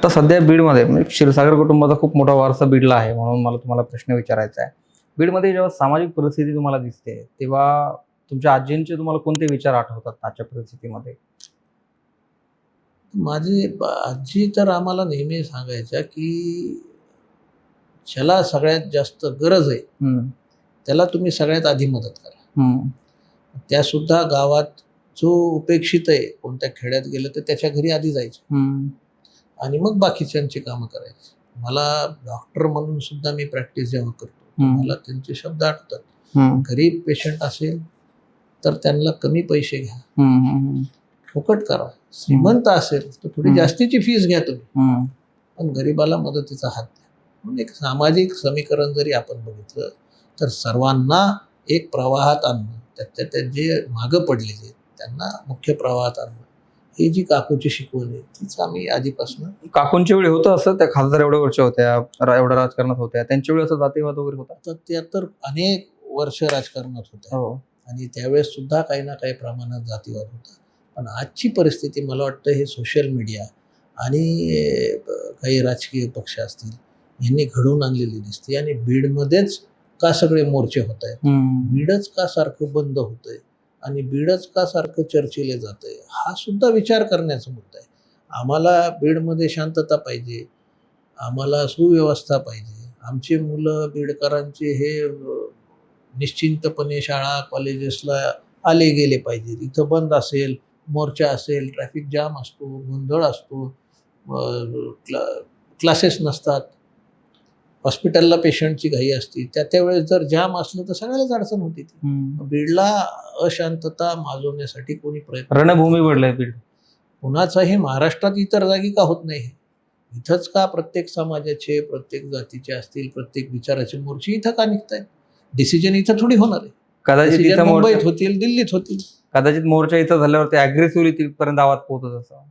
आता सध्या बीडमध्ये म्हणजे क्षीरसागर कुटुंबाचा खूप मोठा वारसा बीडला आहे म्हणून मला तुम्हाला प्रश्न विचारायचा आहे. बीडमध्ये जेव्हा सामाजिक परिस्थिती तुम्हाला दिसते तेव्हा तुमच्या आजींचे तुम्हाला कोणते विचार आठवतात आजच्या परिस्थितीमध्ये? माझी आजी तर आम्हाला नेहमी सांगायच्या की ज्याला सगळ्यात जास्त गरज आहे त्याला तुम्ही सगळ्यात आधी मदत करा. हम्म, त्यासुद्धा गावात जो उपेक्षित आहे कोणत्या खेड्यात गेलं तर त्याच्या घरी आधी जायचं. आणि मग बाकीच्यांची कामं करायची. मला डॉक्टर म्हणून सुद्धा मी प्रॅक्टिस जेव्हा करतो मला त्यांचे शब्द आठवतात. गरीब पेशंट असेल तर त्यांना कमी पैसे घ्या. फुकट करा. श्रीमंत असेल तर थोडी. जास्तीची फीस घ्या तुम्ही. पण गरिबाला मदतीचा हात द्या. म्हणून एक सामाजिक समीकरण जरी आपण बघितलं तर सर्वांना एक प्रवाहात आणणं त्यात जे मागं पडलेले त्यांना मुख्य प्रवाहात आणणं. ही जी काकूची शिकवण आहे तीच आम्ही आधीपासून काकूंच्या वेळी होतं असं? त्या खासदार एवढ्या वर्ष होत्या रा- एवढ्या राजकारणात होत्या. त्यांच्या वेळी असं जातीवाद वगैरे होता? तर त्या तर अनेक वर्ष राजकारणात होत्या. हो. आणि त्यावेळेस सुद्धा काही ना काही प्रमाणात जातीवाद होता. पण आजची परिस्थिती मला वाटतं हे सोशल मीडिया आणि अं, काही राजकीय पक्ष असतील यांनी घडवून आणलेली दिसते. आणि बीडमध्येच का सगळे मोर्चे होत आहेत? बीडच का सारखं बंद होतंय? आणि बीडच का सारखं चर्चेले जातं हा सुद्धा विचार करण्याचा मुद्दा आहे. आम्हाला बीडमध्ये शांतता पाहिजे. आम्हाला सुव्यवस्था पाहिजे. आमचे मुलं बीडकरांचे हे निश्चिंतपणे शाळा कॉलेजेसला आले गेले पाहिजेत इथं बंद असेल मोर्चा असेल ट्रॅफिक जाम असतो गोंधळ असतो क्ला क्लासेस नसतात. हॉस्पिटलला पेशंटची घाई असते. त्या त्यावेळेस जर जाम असलं तर सगळ्यालाच अडचण होती ती. बीडला अशांतता माजवण्यासाठी कोणी प्रयत्न रणभूमी पडलंय बीड. कुणाचाही महाराष्ट्रात इतर जागी का होत नाही? इथंच का प्रत्येक समाजाचे प्रत्येक जातीचे असतील प्रत्येक विचाराचे मोर्चे इथं का निघत आहेत डिसिजन इथं थोडी होणार आहे. कदाचित मुंबईत होतील दिल्लीत होतील. कदाचित मोर्चा इथं झाल्यावर ते अग्रेसिव्हली तिथपर्यंत आवाज पोहोचत असा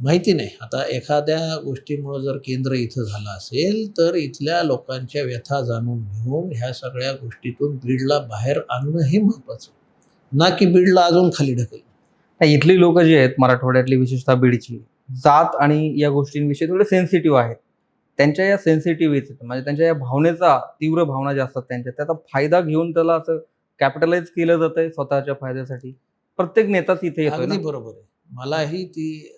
माहिती नाही. आता एखाद्या गोष्टीमुळं जर केंद्र इथं झालं असेल तर इथल्या लोकांच्या व्यथा जाणून घेऊन ह्या सगळ्या गोष्टीतून बीडला बाहेर आणणं हे महत्त्वाचं ना की बीडला अजून खाली ढकलणं. नाही, इथली लोक जी आहेत मराठवाड्यातली विशेषतः बीडची जात आणि या गोष्टींविषयी थोडे सेन्सिटिव्ह आहेत. त्यांच्या या सेन्सिटिव्हिटी म्हणजे त्यांच्या या भावनेचा तीव्र भावना ज्या असतात त्यांच्या त्याचा फायदा घेऊन त्याला असं कॅपिटलाइज केलं जातंय स्वतःच्या फायद्यासाठी. प्रत्येक नेताच इथे अगदी बरोबर आहे. मलाही ती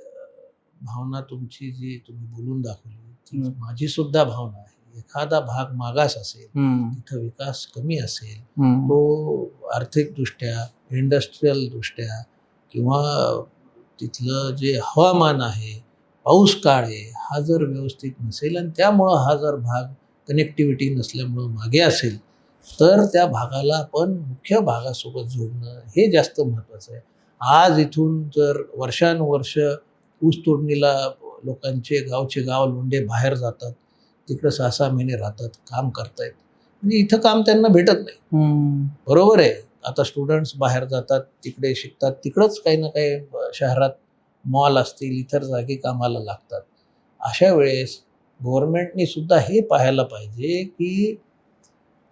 भावना तुमची जी तुम्ही बोलून दाखवली ती. माझी सुद्धा भावना आहे. एखादा भाग मागास असेल तिथं विकास कमी असेल तो आर्थिकदृष्ट्या इंडस्ट्रीयल दृष्ट्या किंवा तिथलं जे हवामान आहे पाऊस काळ आहे हा जर व्यवस्थित नसेल आणि त्यामुळं हा जर भाग कनेक्टिव्हिटी नसल्यामुळं मागे असेल तर त्या भागाला आपण मुख्य भागासोबत जोडणं हे जास्त महत्त्वाचं आहे. आज इथून जर वर्षानुवर्ष ऊस तोडणीला लोकांचे गावचे गाव लोंढे बाहेर जातात. तिकडं सहा सहा महिने राहतात काम करतायत. म्हणजे इथं काम त्यांना भेटत नाही. बरोबर आहे. आता स्टुडंट्स बाहेर जातात तिकडे शिकतात. तिकडंच काही ना काही शहरात मॉल असतील इतर जागी कामाला लागतात. अशा वेळेस गव्हर्नमेंटनी सुद्धा हे पाहायला पाहिजे की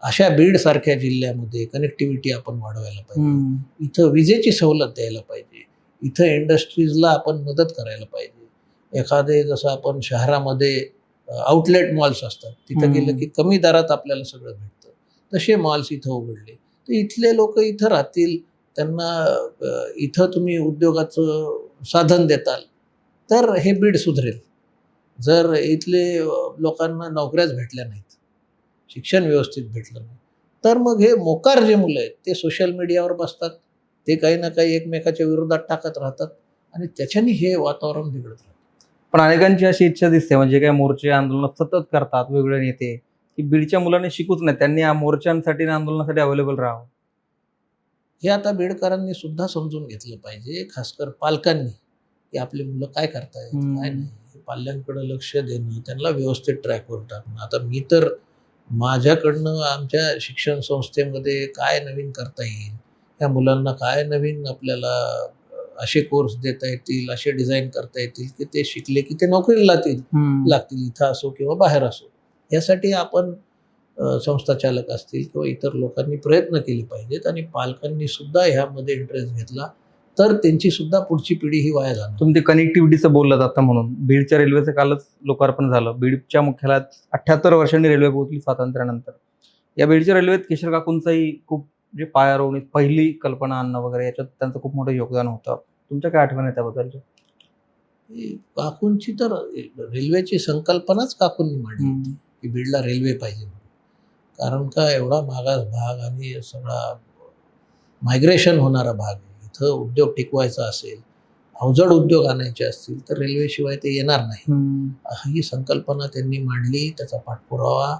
अशा बीडसारख्या जिल्ह्यामध्ये कनेक्टिव्हिटी आपण वाढवायला पाहिजे. इथं विजेची सवलत द्यायला पाहिजे. इथं इंडस्ट्रीजला आपण मदत करायला पाहिजे. एखादे जसं आपण शहरामध्ये आउटलेट मॉल्स असतात तिथं. गेलं की कमी दरात आपल्याला सगळं भेटतं. तसे मॉल्स इथं उघडले. तर इथले लोक इथं राहतील त्यांना इथं तुम्ही उद्योगाचं साधन देताल तर हे बीड सुधरेल. जर इथले लोकांना नोकऱ्याच भेटल्या नाहीत शिक्षण व्यवस्थित भेटलं नाही तर मग हे मोकार जे मुलं आहेत ते सोशल मीडियावर बसतात. ते काही ना काही एकमेकाच्या विरोधात टाकत राहतात आणि त्याच्याने हे वातावरण बिघडत राहतं. पण अनेकांची अशी इच्छा दिसते म्हणजे काय मोर्चे आंदोलन सतत करतात वेगवेगळे नेते की बीडच्या मुलांनी शिकूच नाही त्यांनी या मोर्चांसाठी आंदोलनासाठी अवेलेबल राहावं. हे आता बीडकरांनी सुद्धा समजून घेतलं पाहिजे खासकर पालकांनी की आपली मुलं काय करतायत. काय नाही. पाल्यांकडे लक्ष देणं त्यांना व्यवस्थित ट्रॅकवर टाकणं. आता मी तर माझ्याकडनं आमच्या शिक्षण संस्थेमध्ये काय नवीन करता येईल या मुलांना काय नवीन आपल्याला असे कोर्स देता येतील असे डिझाईन करता येतील की ते शिकले की ते नोकरीला लागतील लागतील इथं असो किंवा बाहेर असो. यासाठी आपण अ, संस्थाचालक असतील किंवा इतर लोकांनी प्रयत्न केले पाहिजेत आणि पालकांनी सुद्धा ह्यामध्ये इंटरेस्ट घेतला तर त्यांची सुद्धा पुढची पिढी ही वाया जाणार. तुम्ही कनेक्टिव्हिटीचं बोललात आता म्हणून. बीडच्या रेल्वेचं कालच लोकार्पण झालं. बीडच्या मुख्यालयात अठ्ठ्याहत्तर वर्षांनी रेल्वे पोहोचली स्वातंत्र्यानंतर. या बीडच्या रेल्वेत केशर काकूंचाही खूप म्हणजे पायारोवणी पहिली कल्पना आणणं वगैरे याच्यात त्यांचं खूप मोठं योगदान होतं. तुमच्या काय आठवण आहे त्याबद्दलच्या? ही काकूंची तर रेल्वेची संकल्पनाच काकूंनी मांडली होती की बीडला रेल्वे पाहिजे कारण का एवढा मागास भाग आणि सगळा मायग्रेशन होणारा भाग आहे. इथं उद्योग टिकवायचा असेल अवजड उद्योग आणायचे असतील तर रेल्वेशिवाय ते येणार नाही. ही संकल्पना त्यांनी मांडली त्याचा पाठपुरावा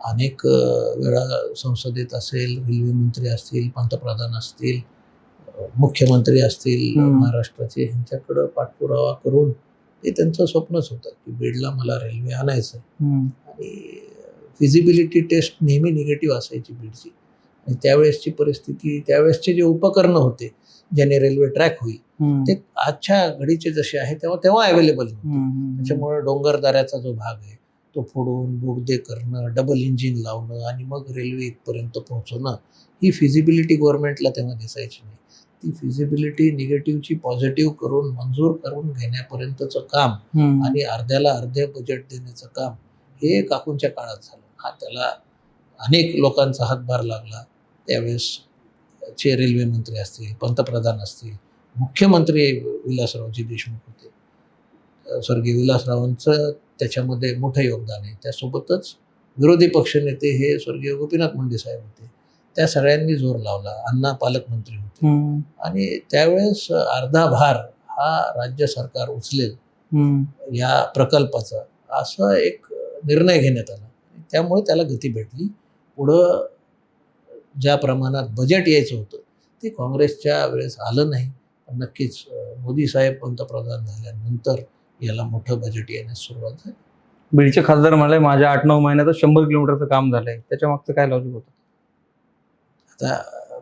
अनेक वेळा संसदेत असेल रेल्वे मंत्री असतील पंतप्रधान असतील मुख्यमंत्री असतील. महाराष्ट्राचे ह्यांच्याकडं पाठपुरावा करून ते त्यांचं स्वप्नच होतं की बीडला मला रेल्वे आणायचं. आणि फिजिबिलिटी टेस्ट नेहमी निगेटिव्ह असायची बीडची. आणि त्यावेळेसची परिस्थिती त्यावेळेसचे जे उपकरणं होते ज्याने रेल्वे ट्रॅक होईल ते आजच्या घडीचे जसे आहे तेव्हा तेव्हा अवेलेबल त्याच्यामुळे डोंगरदऱ्याचा जो भाग आहे तो फोडून बोगदे करणं डबल इंजिन लावणं आणि मग रेल्वे इथपर्यंत पोहोचवणं ही फिजिबिलिटी गव्हर्नमेंटला तेव्हा दिसायची नाही. ती फिजिबिलिटी निगेटिव्हची पॉझिटिव्ह करून मंजूर करून घेण्यापर्यंतचं काम आणि अर्ध्याला अर्धे बजेट देण्याचं काम हे काकूंच्या काळात झालं. हा त्याला अनेक लोकांचा हातभार लागला. त्यावेळेस चे रेल्वे मंत्री असतील पंतप्रधान असतील मुख्यमंत्री विलासरावजी देशमुख होते. स्वर्गीय विलासरावांचं त्याच्यामध्ये मोठं योगदान आहे. त्यासोबतच विरोधी पक्षनेते हे स्वर्गीय गोपीनाथ मुंडे साहेब होते. त्या सगळ्यांनी जोर लावला. अण्णा पालकमंत्री होते. आणि त्यावेळेस अर्धा भार हा राज्य सरकार उचलेल या प्रकल्पाचा असा एक निर्णय घेण्यात आला. त्यामुळे त्याला गती भेटली. पुढं ज्या प्रमाणात बजेट यायचं होतं ते काँग्रेसच्या वेळेस आलं नाही. नक्कीच मोदी साहेब पंतप्रधान झाल्यानंतर याला मोठं बजेट येण्यास सुरुवात झाली. बीडचे खासदार म्हणाले माझ्या आठ नऊ महिन्यात शंभर किलोमीटरचं काम झालंय. त्याच्या मागचं काय लॉजिक होतं? आता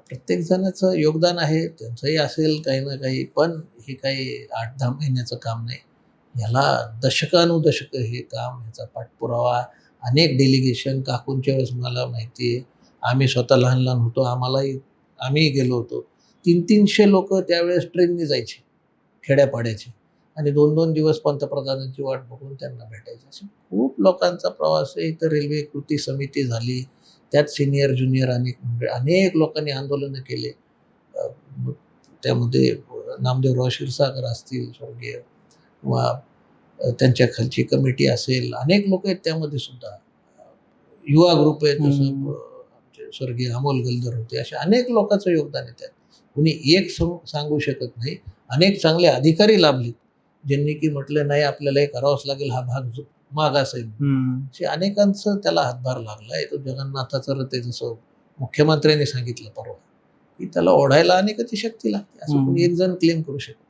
प्रत्येक जणाचं योगदान आहे त्यांचंही असेल काही ना काही पण हे काही आठ दहा महिन्याचं काम नाही. याला दशकानुदशक हे काम ह्याचा पाठपुरावा अनेक डेलिगेशन काकूंच्या वेळेस मला माहिती आहे. आम्ही स्वतः लहान लहान होतो आम्हालाही आम्हीही गेलो होतो. तीन तीनशे लोक त्यावेळेस ट्रेनने जायचे खेड्यापाड्याचे. आणि दोन दोन दिवस पंतप्रधानांची वाट बघून त्यांना भेटायचे. असे खूप लोकांचा प्रवास आहे. इथं रेल्वे कृती समिती झाली. त्यात सिनियर ज्युनियर अनेक मंडळ अनेक लोकांनी आंदोलनं केले. त्यामध्ये नामदेवराव क्षीरसागर असतील स्वर्गीय किंवा त्यांच्या खालची कमिटी असेल. अनेक लोक आहेत त्यामध्ये सुद्धा. युवा ग्रुप आहे जसं आमचे स्वर्गीय अमोल गलदर होते. असे अनेक लोकांचं योगदान आहे त्यात. कुणी एक सांगू शकत नाही. अनेक चांगले अधिकारी लाभले ज्यांनी की म्हटलं नाही आपल्याला हे करावंच लागेल हा भाग जो- मागास आहे असे अनेकांचं त्याला हातभार लागला आहे. तो जगन्नाथाचं रथ आहे जसं मुख्यमंत्र्यांनी सांगितलं परवा की त्याला ओढायला अनेकाची शक्ती लागते. असं एक जण क्लेम करू शकत